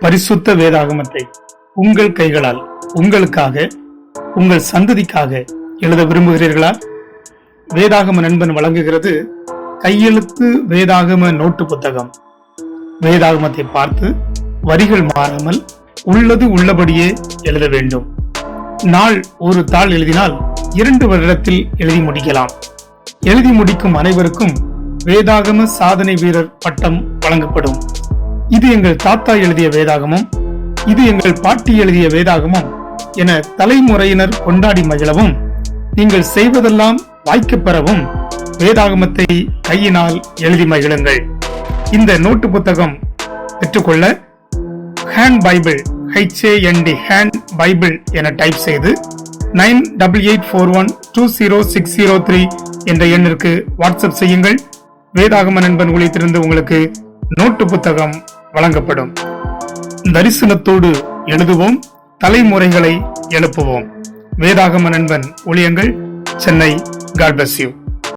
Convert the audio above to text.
பரிசுத்த வேதாகமத்தை உங்கள் கைகளால் உங்களுக்காக உங்கள் சந்ததிக்காக எழுத விரும்புகிறீர்களா? வேதாகம நண்பன் வழங்குகிறது கையெழுத்து வேதாகம நோட்டு புத்தகம். வேதாகமத்தை பார்த்து வரிகள் மாறாமல் உள்ளது உள்ளபடியே எழுத வேண்டும். நாள் ஒரு தாள் எழுதினால் இரண்டு வருடத்தில் எழுதி முடிக்கலாம். எழுதி முடிக்கும் அனைவருக்கும் வேதாகம சாதனை வீரர் பட்டம் வழங்கப்படும். இது எங்கள் தாத்தா எழுதிய வேதாகமம் இது எங்கள் பாட்டி எழுதிய வேதாகமம் என தலைமுறையினர் கொண்டாடி மகிழவும் நீங்கள் செய்வதெல்லாம் வாய்க்கப் பெறவும் வேதாகமத்தை கையினால் எழுதி மகிழுங்கள். இந்த நோட்டு புத்தகம் பெற்றுக்கொள்ள hand bible H A N D hand bible என டைப் செய்து nine double eight four one two zero six zero three என்ற எண்ணிற்கு வாட்ஸ்அப் செய்யுங்கள். வேதாகம நண்பன் ஊழியத்திலிருந்து உங்களுக்கு நோட்டு புத்தகம் வழங்கப்படும். தரிசனத்தோடு எழுதுவோம் தலைமுறைகளை எழுப்புவோம். வேதாகம நண்பன் ஒளியங்கள் சென்னை காட் bless யூ